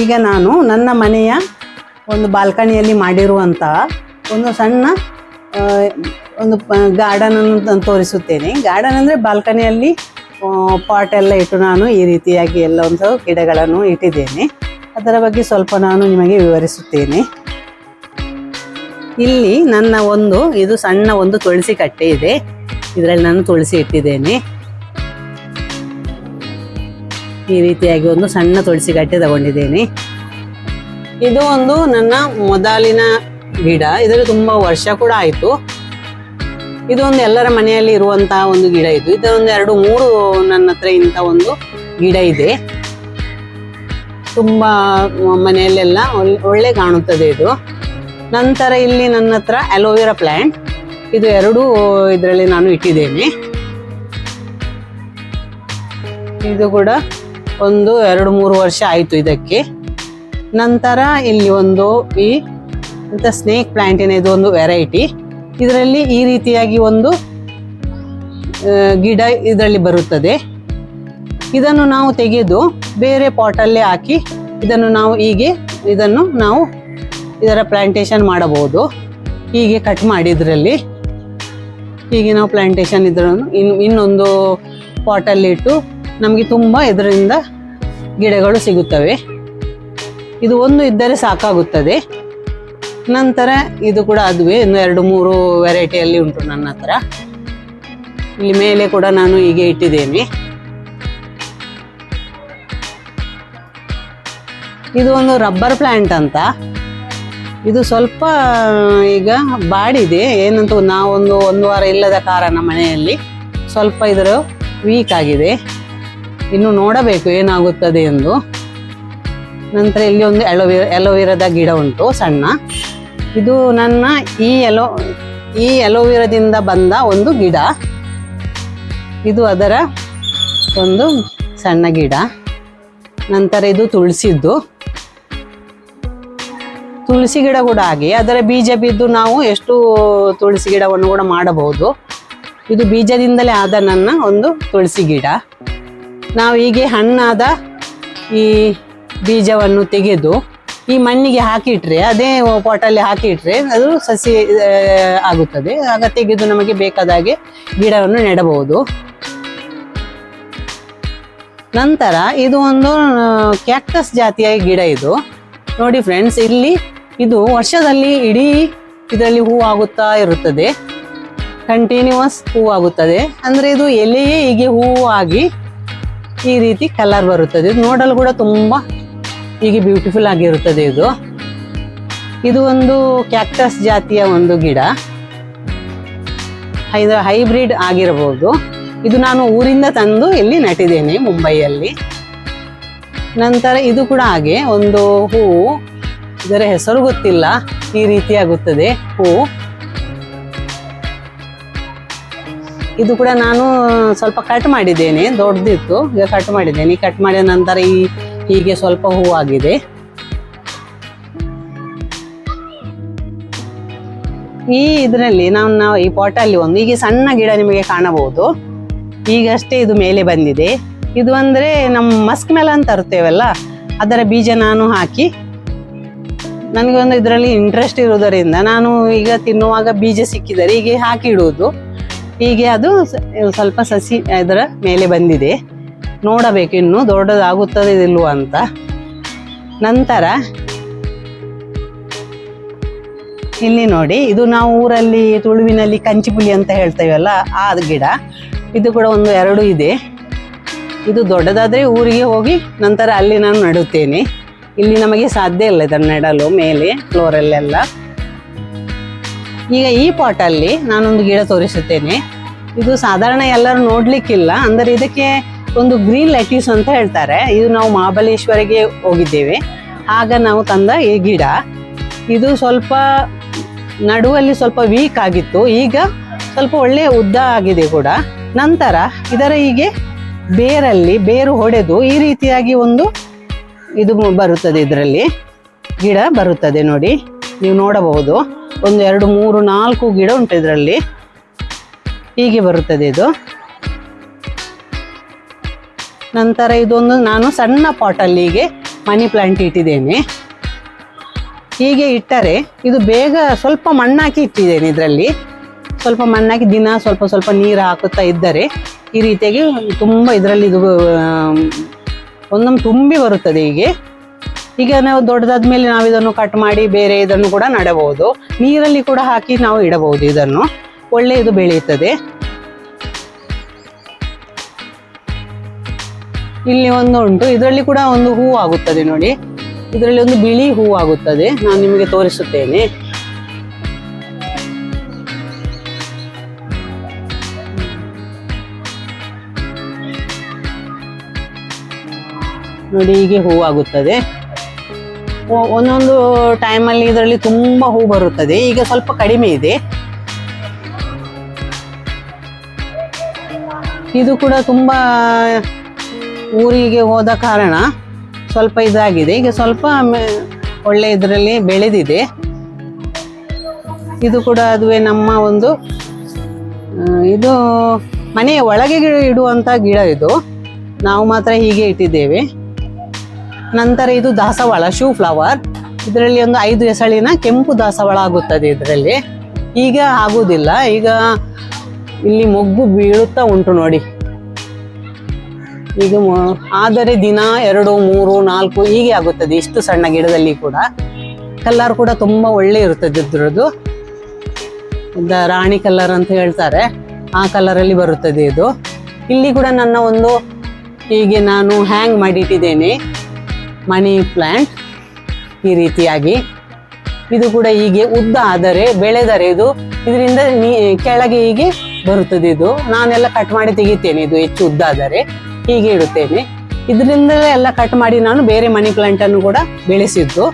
ಈಗ ನಾನು ನನ್ನ ಮನೆಯ ಒಂದು ಬಾಲ್ಕನಿಯಲ್ಲಿ ಮಾಡಿರುವಂತಹ ಒಂದು ಸಣ್ಣ ಒಂದು ಒಂದು ಗಾರ್ಡನನ್ನು ತೋರಿಸುತ್ತೇನೆ. ಗಾರ್ಡನ್ ಅಂದರೆ ಬಾಲ್ಕನಿಯಲ್ಲಿ ಪಾಟ್ ಎಲ್ಲ ಇಟ್ಟು ನಾನು ಈ ರೀತಿಯಾಗಿ ಎಲ್ಲ ಒಂದು ಗಿಡಗಳನ್ನು ಇಟ್ಟಿದ್ದೇನೆ. ಅದರ ಬಗ್ಗೆ ಸ್ವಲ್ಪ ನಾನು ನಿಮಗೆ ವಿವರಿಸುತ್ತೇನೆ. ಇಲ್ಲಿ ನನ್ನ ಒಂದು, ಇದು ಸಣ್ಣ ಒಂದು ತುಳಸಿ ಕಟ್ಟೆ ಇದೆ. ಇದರಲ್ಲಿ ನಾನು ತುಳಸಿ ಇಟ್ಟಿದ್ದೇನೆ. ಈ ರೀತಿಯಾಗಿ ಒಂದು ಸಣ್ಣ ತುಳಸಿ ಕಟ್ಟೆ ತಗೊಂಡಿದ್ದೇನೆ. ಇದು ಒಂದು ನನ್ನ ಮೊದಲಿನ ಗಿಡ. ಇದರಲ್ಲಿ ತುಂಬಾ ವರ್ಷ ಕೂಡ ಆಯಿತು. ಇದು ಒಂದು ಎಲ್ಲರ ಮನೆಯಲ್ಲಿ ಇರುವಂತಹ ಒಂದು ಗಿಡ ಇದು. ಇದೊಂದು ಎರಡು ಮೂರು ನನ್ನ ಹತ್ರ ಇಂಥ ಒಂದು ಗಿಡ ಇದೆ. ತುಂಬಾ ಮನೆಯಲ್ಲೆಲ್ಲ ಒಳ್ಳೆ- ಕಾಣುತ್ತದೆ ಇದು. ನಂತರ ಇಲ್ಲಿ ನನ್ನ ಹತ್ರ ಅಲೋವೆರಾ ಪ್ಲಾಂಟ್ ಇದು ಎರಡು ಇದರಲ್ಲಿ ನಾನು ಇಟ್ಟಿದ್ದೇನೆ. ಇದು ಕೂಡ ಒಂದು, ಎರಡು, ಮೂರು ವರ್ಷ ಆಯಿತು ಇದಕ್ಕೆ. ನಂತರ ಇಲ್ಲಿ ಒಂದು ಈ ಅಂತ ಸ್ನೇಕ್ ಪ್ಲ್ಯಾಂಟಿನ ಇದು ಒಂದು ವೆರೈಟಿ ಇದರಲ್ಲಿ ಈ ರೀತಿಯಾಗಿ ಒಂದು ಗಿಡ ಇದರಲ್ಲಿ ಬರುತ್ತದೆ. ಇದನ್ನು ನಾವು ತೆಗೆದು ಬೇರೆ ಪಾಟಲ್ಲೇ ಹಾಕಿ ಇದನ್ನು ನಾವು ಹೀಗೆ ಇದನ್ನು ನಾವು ಇದರ ಪ್ಲಾಂಟೇಶನ್ ಮಾಡಬಹುದು. ಹೀಗೆ ಕಟ್ ಮಾಡಿ ಇದರಲ್ಲಿ. ಹೀಗೆ ನಾವು ಪ್ಲಾಂಟೇಶನ್ ಇದನ್ನು ಇನ್, ಇನ್ನೊಂದು ಪಾಟಲ್ಲಿ ಇಟ್ಟು ನಮಗೆ ತುಂಬ ಇದರಿಂದ ಗಿಡಗಳು ಸಿಗುತ್ತವೆ. ಇದು ಒಂದು ಇದ್ದರೆ ಸಾಕಾಗುತ್ತದೆ. ನಂತರ ಇದು ಕೂಡ ಅದುವೇ ಇನ್ನು ಎರಡು ಮೂರು ವೆರೈಟಿಯಲ್ಲಿ ಉಂಟು ನನ್ನ ಹತ್ರ. ಇಲ್ಲಿ ಮೇಲೆ ಕೂಡ ನಾನು ಹೀಗೆ ಇಟ್ಟಿದ್ದೇನೆ. ಇದು ಒಂದು ರಬ್ಬರ್ ಪ್ಲ್ಯಾಂಟ್ ಅಂತ. ಇದು ಸ್ವಲ್ಪ, ಈಗ ಬಾಡಿದೆ. ಏನಂತ, ನಾವೊಂದು ಒಂದು ವಾರ ಇಲ್ಲದ ಕಾರಣ ಮನೆಯಲ್ಲಿ ಸ್ವಲ್ಪ ಇದರ ವೀಕ್ ಆಗಿದೆ. ಇನ್ನು ನೋಡಬೇಕು ಏನಾಗುತ್ತದೆ ಎಂದು. ನಂತರ ಇಲ್ಲಿ ಒಂದು ಅಲೋವೆರಾ, ಅಲೋವೆರಾದ ಗಿಡ ಉಂಟು, ಸಣ್ಣ. ಇದು ನನ್ನ ಈ ಎಲೋ ಈ ಅಲೋವೆರಾದಿಂದ ಬಂದ ಒಂದು ಗಿಡ. ಇದು ಅದರ ಒಂದು ಸಣ್ಣ ಗಿಡ. ನಂತರ ಇದು ತುಳಸಿದ್ದು. ತುಳಸಿ ಗಿಡ ಕೂಡ ಹಾಗೆ ಅದರ ಬೀಜ ಬಿದ್ದು ನಾವು ಎಷ್ಟು ತುಳಸಿ ಗಿಡವನ್ನು ಕೂಡ ಮಾಡಬಹುದು. ಇದು ಬೀಜದಿಂದಲೇ ಆದ ನನ್ನ ಒಂದು ತುಳಸಿ ಗಿಡ. ನಾವು ಹೀಗೆ ಹಣ್ಣಾದ ಈ ಬೀಜವನ್ನು ತೆಗೆದು ಈ ಮಣ್ಣಿಗೆ ಹಾಕಿಟ್ರೆ, ಅದೇ ಪಾಟಲ್ಲಿ ಹಾಕಿಟ್ರೆ ಅದು ಸಸಿ ಆಗುತ್ತದೆ. ಆಗ ತೆಗೆದು ನಮಗೆ ಬೇಕಾದ ಹಾಗೆ ಗಿಡವನ್ನು ನೆಡಬಹುದು. ನಂತರ ಇದು ಒಂದು ಕ್ಯಾಕ್ಟಸ್ ಜಾತಿಯ ಗಿಡ ಇದು. ನೋಡಿ ಫ್ರೆಂಡ್ಸ್, ಇಲ್ಲಿ ಇದು ವರ್ಷದಲ್ಲಿ ಇಡೀ ಇದರಲ್ಲಿ ಹೂ ಆಗುತ್ತಾ ಇರುತ್ತದೆ. ಕಂಟಿನ್ಯೂಸ್ ಹೂ ಆಗುತ್ತದೆ. ಅಂದ್ರೆ ಇದು ಎಲೆಯೇ ಹೀಗೆ ಹೂವು ಆಗಿ ಈ ರೀತಿ ಕಲರ್ ಬರುತ್ತದೆ. ಇದು ನೋಡಲು ಕೂಡ ತುಂಬ ಹೀಗೆ ಬ್ಯೂಟಿಫುಲ್ ಆಗಿರುತ್ತದೆ ಇದು. ಇದು ಒಂದು ಕ್ಯಾಕ್ಟಸ್ ಜಾತಿಯ ಒಂದು ಗಿಡ. ಇದು ಹೈಬ್ರಿಡ್ ಆಗಿರಬಹುದು. ಇದು ನಾನು ಊರಿಂದ ತಂದು ಇಲ್ಲಿ ನೆಟ್ಟಿದ್ದೇನೆ ಮುಂಬೈಯಲ್ಲಿ. ನಂತರ ಇದು ಕೂಡ ಹಾಗೆ ಒಂದು ಹೂವು, ಇದರ ಹೆಸರು ಗೊತ್ತಿಲ್ಲ, ಈ ರೀತಿ ಆಗುತ್ತದೆ. ಹೂವು. ಇದು ಕೂಡ ನಾನು ಸ್ವಲ್ಪ ಕಟ್ ಮಾಡಿದ್ದೇನೆ, ದೊಡ್ಡದಿತ್ತು. ಈಗ ಕಟ್ ಮಾಡಿದ್ದೇನೆ. ಕಟ್ ಮಾಡಿದ ನಂತರ ಈ ಹೀಗೆ ಸ್ವಲ್ಪ ಹೂವಾಗಿದೆ ಈ ಇದರಲ್ಲಿ ನಾವು ನಾವು ಈ ಪಾಟಲ್ಲಿ ಒಂದು, ಈಗ ಸಣ್ಣ ಗಿಡ ನಿಮಗೆ ಕಾಣಬಹುದು. ಈಗಷ್ಟೇ ಇದು ಮೇಲೆ ಬಂದಿದೆ. ಇದು ಅಂದರೆ ನಮ್ಮ ಮಸ್ಕ್ ಮೇಲೆ ಅಂತ ತರ್ತೇವಲ್ಲ ಅದರ ಬೀಜ ನಾನು ಹಾಕಿ, ನನಗೆ ಒಂದು ಇದರಲ್ಲಿ ಇಂಟ್ರೆಸ್ಟ್ ಇರುವುದರಿಂದ ನಾನು ಈಗ ತಿನ್ನುವಾಗ ಬೀಜ ಸಿಕ್ಕಿದರೆ ಹೀಗೆ ಹಾಕಿ ಇಡುವುದು. ಹೀಗೆ ಅದು ಸ್ವಲ್ಪ ಸಸಿ ಇದರ ಮೇಲೆ ಬಂದಿದೆ. ನೋಡಬೇಕು ಇನ್ನು ದೊಡ್ಡದಾಗುತ್ತದೆ ಇಲ್ವೋ ಅಂತ. ನಂತರ ಇಲ್ಲಿ ನೋಡಿ, ಇದು ನಾವು ಊರಲ್ಲಿ ತುಳುವಿನಲ್ಲಿ ಕಂಚಿಪುಲಿ ಅಂತ ಹೇಳ್ತೇವಲ್ಲ, ಆ ಗಿಡ. ಇದು ಕೂಡ ಒಂದು ಎರಡು ಇದೆ. ಇದು ದೊಡ್ಡದಾದರೆ ಊರಿಗೆ ಹೋಗಿ ನಂತರ ಅಲ್ಲಿ ನಾನು ನೆಡುತ್ತೇನೆ. ಇಲ್ಲಿ ನಮಗೆ ಸಾಧ್ಯ ಇಲ್ಲ ಇದನ್ನು ನೆಡಲು ಮೇಲೆ ಫ್ಲೋರಲ್ಲೆಲ್ಲ ಈಗ ಈ ಪಾಟಲ್ಲಿ ನಾನೊಂದು ಗಿಡ ತೋರಿಸುತ್ತೇನೆ. ಇದು ಸಾಧಾರಣ ಎಲ್ಲರೂ ನೋಡ್ಲಿಕ್ಕಿಲ್ಲ, ಅಂದರೆ ಇದಕ್ಕೆ ಒಂದು ಗ್ರೀನ್ ಲೆಟ್ಯೂಸ್ ಅಂತ ಹೇಳ್ತಾರೆ. ಇದು ನಾವು ಮಹಾಬಲೇಶ್ವರಿಗೆ ಹೋಗಿದ್ದೇವೆ. ಆಗ ನಾವು ತಂದ ಈ ಗಿಡ. ಇದು ಸ್ವಲ್ಪ ನಡುವಲ್ಲಿ ಸ್ವಲ್ಪ ವೀಕ್ ಆಗಿತ್ತು. ಈಗ ಸ್ವಲ್ಪ ಒಳ್ಳೆ ಉದ್ದ ಆಗಿದೆ ಕೂಡ. ನಂತರ ಇದರ ಹೀಗೆ ಬೇರಲ್ಲಿ ಬೇರು ಹೊಡೆದು ಈ ರೀತಿಯಾಗಿ ಒಂದು ಇದು ಬರುತ್ತದೆ ಇದರಲ್ಲಿ. ಗಿಡ ಬರುತ್ತದೆ ನೋಡಿ, ನೀವು ನೋಡಬಹುದು. ಒಂದು, ಎರಡು, ಮೂರು, ನಾಲ್ಕು ಗಿಡ ಉಂಟು ಇದರಲ್ಲಿ. ಹೀಗೆ ಬರುತ್ತದೆ ಇದು. ನಂತರ ಇದೊಂದು ನಾನು ಸಣ್ಣ ಪಾಟಲ್ಲಿ ಹೀಗೆ ಮನಿ ಪ್ಲಾಂಟ್ ಇಟ್ಟಿದ್ದೇನೆ. ಹೀಗೆ ಇಟ್ಟರೆ ಇದು ಬೇಗ ಸ್ವಲ್ಪ ಮಣ್ಣಾಕಿ ಇಟ್ಟಿದ್ದೇನೆ ಇದರಲ್ಲಿ. ಸ್ವಲ್ಪ ಮಣ್ಣಾಕಿ ದಿನ ಸ್ವಲ್ಪ ಸ್ವಲ್ಪ ನೀರು ಹಾಕುತ್ತಾ ಇದ್ದರೆ ಈ ರೀತಿಯಾಗಿ ತುಂಬ ಇದರಲ್ಲಿ ಇದು ಒಂದೊಂದು ತುಂಬಿ ಬರುತ್ತದೆ ಹೀಗೆ. ಈಗ ನಾವು ದೊಡ್ಡದಾದ ಮೇಲೆ ನಾವು ಇದನ್ನು ಕಟ್ ಮಾಡಿ ಬೇರೆ ಇದನ್ನು ಕೂಡ ನೆಡಬಹುದು. ನೀರಲ್ಲಿ ಕೂಡ ಹಾಕಿ ನಾವು ಇಡಬಹುದು ಇದನ್ನು. ಒಳ್ಳೆ ಇದು ಬೆಳೆಯುತ್ತದೆ. ಇಲ್ಲಿ ಒಂದು ಉಂಟು. ಇದರಲ್ಲಿ ಕೂಡ ಒಂದು ಹೂ ಆಗುತ್ತದೆ ನೋಡಿ. ಇದರಲ್ಲಿ ಒಂದು ಬಿಳಿ ಹೂ ಆಗುತ್ತದೆ. ನಾನು ನಿಮಗೆ ತೋರಿಸುತ್ತೇನೆ. ನೋಡಿ, ಹೀಗೆ ಹೂ ಆಗುತ್ತದೆ. ಒ- ಒಂದೊಂದು ಟೈಮಲ್ಲಿ ಇದರಲ್ಲಿ ತುಂಬಾ ಹೂ ಬರುತ್ತದೆ. ಈಗ ಸ್ವಲ್ಪ ಕಡಿಮೆ ಇದೆ. ಇದು ಕೂಡ ತುಂಬಾ ಊರಿಗೆ ಹೋದ ಕಾರಣ ಸ್ವಲ್ಪ ಇದಾಗಿದೆ. ಈಗ ಸ್ವಲ್ಪ ಒಳ್ಳೆ ಇದರಲ್ಲಿ ಬೆಳೆದಿದೆ. ಇದು ಕೂಡ ಅದುವೇ ನಮ್ಮ ಒಂದು ಇದು ಮನೆಯ ಒಳಗೆ ಗಿಡ ಇಡುವಂತ ಗಿಡ ಇದು. ನಾವು ಮಾತ್ರ ಹೀಗೆ ಇಟ್ಟಿದ್ದೇವೆ. ನಂತರ ಇದು ದಾಸವಾಳ, ಶೂ ಫ್ಲವರ್. ಇದರಲ್ಲಿ ಒಂದು ಐದು ಎಸಳಿನ ಕೆಂಪು ದಾಸವಾಳ ಆಗುತ್ತದೆ ಇದರಲ್ಲಿ. ಈಗ ಆಗುವುದಿಲ್ಲ ಈಗ ಇಲ್ಲಿ ಮೊಗ್ಗು ಬೀಳುತ್ತಾ ಉಂಟು ನೋಡಿ. ಇದು ಆದರೆ ದಿನ ಎರಡು, ಮೂರು, ನಾಲ್ಕು ಹೀಗೆ ಆಗುತ್ತದೆ. ಇಷ್ಟು ಸಣ್ಣ ಗಿಡದಲ್ಲಿ ಕೂಡ. ಕಲ್ಲರ್ ಕೂಡ ತುಂಬಾ ಒಳ್ಳೆ ಇರುತ್ತದೆ ಇದ್ರದ್ದು. ರಾಣಿ ಕಲ್ಲರ್ ಅಂತ ಹೇಳ್ತಾರೆ. ಆ ಕಲರಲ್ಲಿ ಬರುತ್ತದೆ ಇದು. ಇಲ್ಲಿ ಕೂಡ ನನ್ನ ಒಂದು ಹೀಗೆ ನಾನು ಹ್ಯಾಂಗ್ ಮಾಡಿ ಇಟ್ಟಿದ್ದೇನೆ ಮನಿ ಪ್ಲಾಂಟ್ ಈ ರೀತಿಯಾಗಿ. ಇದು ಕೂಡ ಹೀಗೆ ಉದ್ದ ಆದರೆ ಬೆಳೆದರೆ ಇದು. ಇದರಿಂದ ನೀ, ಕೆಳಗೆ ಹೀಗೆ ಬರುತ್ತದೆ ಇದು. ನಾನೆಲ್ಲ ಕಟ್ ಮಾಡಿ ತೆಗಿತೇನೆ ಇದು ಹೆಚ್ಚು ಉದ್ದ ಆದರೆ. ಹೀಗೆ ಇಡುತ್ತೇನೆ. ಇದರಿಂದಲೇ ಎಲ್ಲ ಕಟ್ ಮಾಡಿ ನಾನು ಬೇರೆ ಮನಿ ಪ್ಲಾಂಟ್ ಅನ್ನು ಕೂಡ ಬೆಳೆಸಿದ್ದು.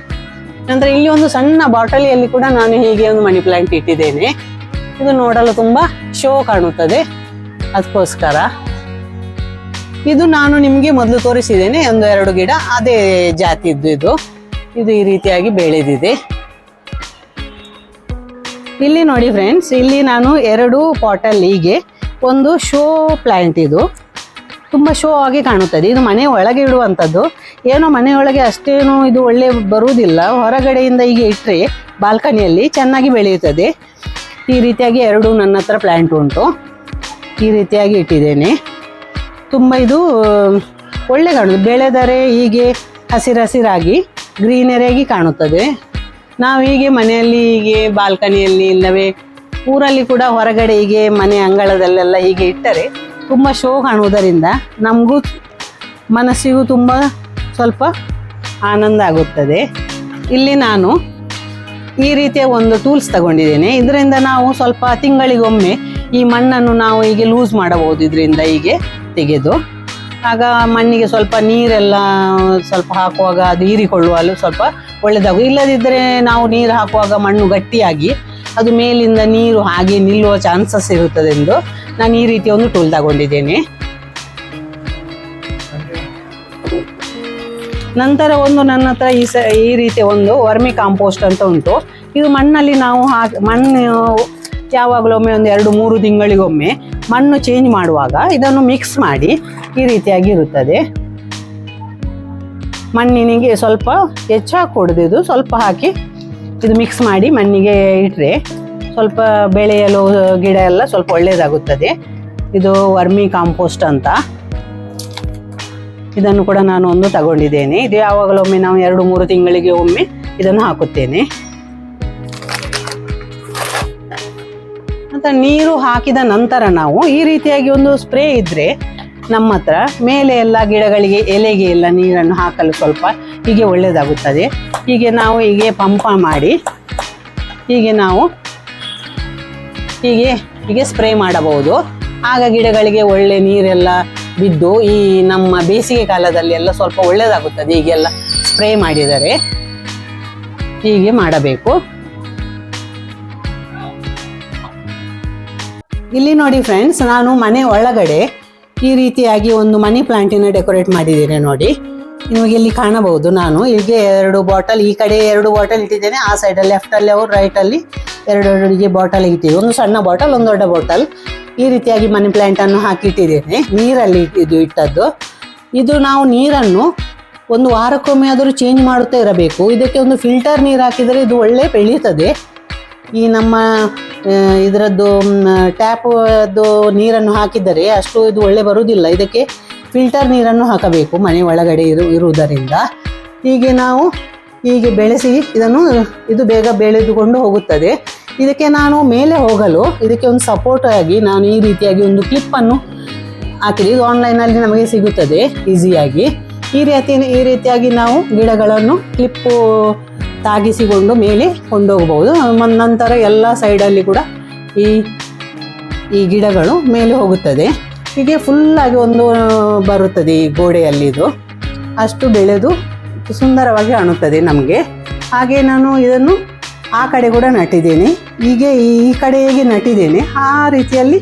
ನಂತರ ಇಲ್ಲಿ ಒಂದು ಸಣ್ಣ ಬಾಟಲಿಯಲ್ಲಿ ಕೂಡ ನಾನು ಹೀಗೆ ಒಂದು ಮನಿ ಪ್ಲಾಂಟ್ ಇಟ್ಟಿದ್ದೇನೆ. ಇದು ನೋಡಲು ತುಂಬಾ ಶೋ ಕಾಣುತ್ತದೆ. ಅದಕ್ಕೋಸ್ಕರ ಇದು ನಾನು ನಿಮಗೆ ಮೊದಲು ತೋರಿಸಿದ್ದೇನೆ, ಒಂದು ಎರಡು ಗಿಡ, ಅದೇ ಜಾತಿದ್ದು ಇದು. ಇದು ಈ ರೀತಿಯಾಗಿ ಬೆಳೆದಿದೆ. ಇಲ್ಲಿ ನೋಡಿ ಫ್ರೆಂಡ್ಸ್ ಇಲ್ಲಿ ನಾನು ಎರಡು ಪಾಟಲ್ಲಿ ಹೀಗೆ, ಒಂದು ಶೋ ಪ್ಲಾಂಟ್ ಇದು. ತುಂಬ ಶೋ ಆಗಿ ಕಾಣುತ್ತದೆ ಇದು ಮನೆ ಒಳಗೆ ಇಡುವಂಥದ್ದು ಏನೋ ಮನೆಯೊಳಗೆ ಅಷ್ಟೇನು ಇದು ಒಳ್ಳೆ ಬರುವುದಿಲ್ಲ. ಹೊರಗಡೆಯಿಂದ ಹೀಗೆ ಇಟ್ಟರೆ ಬಾಲ್ಕನಿಯಲ್ಲಿ ಚೆನ್ನಾಗಿ ಬೆಳೆಯುತ್ತದೆ. ಈ ರೀತಿಯಾಗಿ ಎರಡು ನನ್ನ ಹತ್ರ ಪ್ಲ್ಯಾಂಟ್ ಉಂಟು. ಈ ರೀತಿಯಾಗಿ ಇಟ್ಟಿದ್ದೇನೆ. ತುಂಬ ಇದು ಒಳ್ಳೆ ಕಾಣುತ್ತೆ ಬೆಳೆದರೆ ಹೀಗೆ ಹಸಿರಸಿರಾಗಿ, ಗ್ರೀನರಿಯಾಗಿ ಕಾಣುತ್ತದೆ. ನಾವು ಹೀಗೆ ಮನೆಯಲ್ಲಿ, ಹೀಗೆ ಬಾಲ್ಕನಿಯಲ್ಲಿ ಇಲ್ಲವೇ, ಊರಲ್ಲಿ ಕೂಡ ಹೊರಗಡೆ ಹೀಗೆ ಮನೆ ಅಂಗಳದಲ್ಲೆಲ್ಲ ಹೀಗೆ ಇಟ್ಟರೆ ತುಂಬ ಶೋ ಕಾಣುವುದರಿಂದ ನಮಗೂ ಮನಸ್ಸಿಗೂ ತುಂಬ ಸ್ವಲ್ಪ ಆನಂದ ಆಗುತ್ತದೆ. ಇಲ್ಲಿ ನಾನು ಈ ರೀತಿಯ ಒಂದು ಟೂಲ್ಸ್ ತಗೊಂಡಿದ್ದೇನೆ. ಇದರಿಂದ ನಾವು ಸ್ವಲ್ಪ ತಿಂಗಳಿಗೊಮ್ಮೆ ಈ ಮಣ್ಣನ್ನು ನಾವು ಹೀಗೆ ಲೂಸ್ ಮಾಡಬಹುದು. ಇದರಿಂದ ಹೀಗೆ ತೆಗೆದು, ಆಗ ಮಣ್ಣಿಗೆ ಸ್ವಲ್ಪ ನೀರೆಲ್ಲ ಸ್ವಲ್ಪ ಹಾಕುವಾಗ ಅದು ಹೀರಿಕೊಳ್ಳುವಲ್ಲೂ ಸ್ವಲ್ಪ ಒಳ್ಳೆಯದಾಗು ಇಲ್ಲದಿದ್ದರೆ ನಾವು ನೀರು ಹಾಕುವಾಗ ಮಣ್ಣು ಗಟ್ಟಿಯಾಗಿ, ಅದು ಮೇಲಿಂದ ನೀರು ಹಾಗೆ ನಿಲ್ಲುವ ಚಾನ್ಸಸ್ ಇರುತ್ತದೆ ಎಂದು ನಾನು ಈ ರೀತಿಯ ಒಂದು ಟೂಲ್ ತಗೊಂಡಿದ್ದೇನೆ. ನಂತರ ಒಂದು ನನ್ನ ಹತ್ರ ಈ ಸ, ಈ ರೀತಿಯ ಒಂದು ವರ್ಮಿ ಕಾಂಪೋಸ್ಟ್ ಅಂತ ಉಂಟು. ಇದು ಮಣ್ಣಲ್ಲಿ ನಾವು ಹಾಕಿ, ಮಣ್ಣು ಯಾವಾಗಲೂ ಒಮ್ಮೆ ಒಂದು ಎರಡು ಮೂರು ತಿಂಗಳಿಗೊಮ್ಮೆ ಮಣ್ಣು ಚೇಂಜ್ ಮಾಡುವಾಗ ಇದನ್ನು ಮಿಕ್ಸ್ ಮಾಡಿ ಈ ರೀತಿಯಾಗಿ ಇರುತ್ತದೆ. ಮಣ್ಣಿನಿಗೆ ಸ್ವಲ್ಪ ಹೆಚ್ಚಾಗಿ ಕೊಡದಿದ್ದು ಸ್ವಲ್ಪ ಹಾಕಿ ಇದು ಮಿಕ್ಸ್ ಮಾಡಿ ಮಣ್ಣಿಗೆ ಇಟ್ಟರೆ ಸ್ವಲ್ಪ ಬೆಳೆಯಲು ಗಿಡ ಎಲ್ಲ ಸ್ವಲ್ಪ ಒಳ್ಳೆಯದಾಗುತ್ತದೆ ಇದು ವರ್ಮಿ ಕಾಂಪೋಸ್ಟ್ ಅಂತ. ಇದನ್ನು ಕೂಡ ನಾನು ಒಂದು ತಗೊಂಡಿದ್ದೇನೆ. ಇದು ಯಾವಾಗಲೊಮ್ಮೆ ನಾವು ಎರಡು ಮೂರು ತಿಂಗಳಿಗೆ ಒಮ್ಮೆ ಇದನ್ನು ಹಾಕುತ್ತೇನೆ. ಮತ್ತು ನೀರು ಹಾಕಿದ ನಂತರ ನಾವು ಈ ರೀತಿಯಾಗಿ ಒಂದು ಸ್ಪ್ರೇ ಇದ್ದರೆ ನಮ್ಮ ಹತ್ರ ಮೇಲೆ ಎಲ್ಲ ಗಿಡಗಳಿಗೆ ಎಲೆಗೆ ಎಲ್ಲ ನೀರನ್ನು ಹಾಕಲು ಸ್ವಲ್ಪ ಹೀಗೆ ಒಳ್ಳೆಯದಾಗುತ್ತದೆ ಹೀಗೆ ನಾವು ಹೀಗೆ ಪಂಪ ಮಾಡಿ ಹೀಗೆ ನಾವು ಹೀಗೆ ಹೀಗೆ ಸ್ಪ್ರೇ ಮಾಡಬಹುದು. ಆಗ ಗಿಡಗಳಿಗೆ ಒಳ್ಳೆ ನೀರೆಲ್ಲ ಬಿದ್ದು ಈ ನಮ್ಮ ಬೇಸಿಗೆ ಕಾಲದಲ್ಲಿ ಎಲ್ಲ ಸ್ವಲ್ಪ ಒಳ್ಳೆಯದಾಗುತ್ತದೆ ಹೀಗೆಲ್ಲ ಸ್ಪ್ರೇ ಮಾಡಿದರೆ ಹೀಗೆ ಮಾಡಬೇಕು. ಇಲ್ಲಿ ನೋಡಿ ಫ್ರೆಂಡ್ಸ್ ನಾನು ಮನೆ ಒಳಗಡೆ ಈ ರೀತಿಯಾಗಿ ಒಂದು ಮನಿ ಪ್ಲಾಂಟಿನ ಡೆಕೋರೇಟ್ ಮಾಡಿದ್ದೇನೆ ನೋಡಿ. ನಿಮಗೆ ಇಲ್ಲಿ ಕಾಣಬಹುದು ನಾನು. ಹೀಗೆ ಎರಡು ಬಾಟಲ್ ಈ ಕಡೆ ಎರಡು ಬಾಟಲ್ ಇಟ್ಟಿದ್ದೇನೆ. ಆ ಸೈಡಲ್ಲಿ ಲೆಫ್ಟಲ್ಲಿ ಅವರು ರೈಟಲ್ಲಿ ಎರಡು ಎರಡಿಗೆ ಬಾಟಲ್ ಇಟ್ಟಿದ್ದೀವಿ ಒಂದು ಸಣ್ಣ ಬಾಟಲ್ ಒಂದು ದೊಡ್ಡ ಬಾಟಲ್ ಈ ರೀತಿಯಾಗಿ ಮನಿ ಪ್ಲಾಂಟ್ ಅನ್ನು ಹಾಕಿ ಇಟ್ಟಿದ್ದೇನೆ. ನೀರಲ್ಲಿ ಇಟ್ಟಿದ್ದು, ಇಟ್ಟದ್ದು. ಇದು ನಾವು ನೀರನ್ನು ಒಂದು ವಾರಕ್ಕೊಮ್ಮೆ ಆದರೂ ಚೇಂಜ್ ಮಾಡುತ್ತಾ ಇರಬೇಕು. ಇದಕ್ಕೆ ಒಂದು ಫಿಲ್ಟರ್ ನೀರು ಹಾಕಿದರೆ ಇದು ಒಳ್ಳೆ ಬೆಳೀತದೆ ಈ ನಮ್ಮ ಇದರದ್ದು ಟ್ಯಾಪ್ ಅದು ನೀರನ್ನು ಹಾಕಿದರೆ ಅಷ್ಟು ಇದು ಒಳ್ಳೆ ಬರುವುದಿಲ್ಲ. ಇದಕ್ಕೆ ಫಿಲ್ಟರ್ ನೀರನ್ನು ಹಾಕಬೇಕು ಮನೆ ಒಳಗಡೆ ಇರು, ಇರುವುದರಿಂದ. ಹೀಗೆ ನಾವು ಹೀಗೆ ಬೆಳೆಸಿ ಇದನ್ನು, ಇದು ಬೇಗ ಬೆಳೆದುಕೊಂಡು ಹೋಗುತ್ತದೆ. ಇದಕ್ಕೆ ನಾನು ಮೇಲೆ ಹೋಗಲು, ಇದಕ್ಕೆ ಒಂದು ಸಪೋರ್ಟ್ ಆಗಿ ನಾನು ಈ ರೀತಿಯಾಗಿ ಒಂದು ಕ್ಲಿಪ್ಪನ್ನು ಹಾಕಿದೆ. ಇದು ಆನ್ಲೈನಲ್ಲಿ ನಮಗೆ ಸಿಗುತ್ತದೆ ಈಸಿಯಾಗಿ ಈ ರೀತಿ, ಈ ರೀತಿಯಾಗಿ ನಾವು ಗಿಡಗಳನ್ನು ಕ್ಲಿಪ್ಪು ತಾಗಿಸಿಕೊಂಡು ಮೇಲೆ ಕೊಂಡೋಗಬಹುದು. ನಂತರ ಎಲ್ಲ ಸೈಡಲ್ಲಿ ಕೂಡ ಈ ಈ ಗಿಡಗಳು ಮೇಲೆ ಹೋಗುತ್ತದೆ. ಹೀಗೆ ಫುಲ್ಲಾಗಿ ಒಂದು ಬರುತ್ತದೆ ಈ ಗೋಡೆಯಲ್ಲಿದು ಅಷ್ಟು ಬೆಳೆದು ಸುಂದರವಾಗಿ ಕಾಣುತ್ತದೆ ನಮಗೆ. ಹಾಗೆ ನಾನು ಇದನ್ನು ಆ ಕಡೆ ಕೂಡ ನಟ್ಟಿದ್ದೇನೆ ಹೀಗೆ ಈ ಕಡೆ ಹೇಗೆ ನಟ್ಟಿದ್ದೇನೆ ಆ ರೀತಿಯಲ್ಲಿ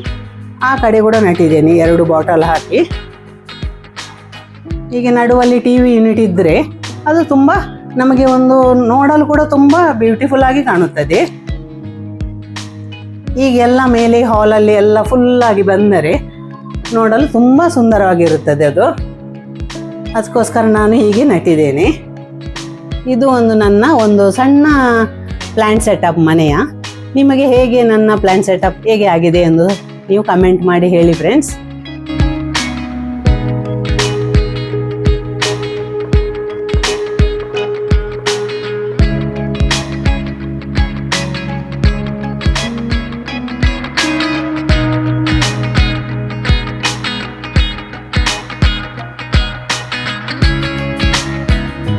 ಆ ಕಡೆ ಕೂಡ ನಟ್ಟಿದ್ದೇನೆ ಎರಡು ಬಾಟಲ್ ಹಾಕಿ. ಹೀಗೆ ನಡುವಲ್ಲಿ ಟಿ ವಿ ಯೂನಿಟ್ ಇದ್ದರೆ ಅದು ತುಂಬ ನಮಗೆ ಒಂದು ನೋಡಲು ಕೂಡ ತುಂಬ ಬ್ಯೂಟಿಫುಲ್ ಆಗಿ ಕಾಣುತ್ತದೆ. ಈಗೆಲ್ಲ ಮೇಲೆ ಹಾಲಲ್ಲಿ ಎಲ್ಲ ಫುಲ್ಲಾಗಿ ಬಂದರೆ ನೋಡಲು ತುಂಬ ಸುಂದರವಾಗಿರುತ್ತದೆ ಅದು. ಅದಕ್ಕೋಸ್ಕರ ನಾನು ಹೀಗೆ ನಟ್ಟಿದ್ದೇನೆ. ಇದು ಒಂದು ನನ್ನ ಒಂದು ಸಣ್ಣ ಪ್ಲ್ಯಾಂಟ್ ಸೆಟಪ್ ಮನೆಯ. ನಿಮಗೆ ಹೇಗೆ ನನ್ನ ಪ್ಲ್ಯಾಂಟ್ ಸೆಟಪ್ ಹೇಗೆ ಆಗಿದೆ ಎಂದು ನೀವು ಕಮೆಂಟ್ ಮಾಡಿ ಹೇಳಿ ಫ್ರೆಂಡ್ಸ್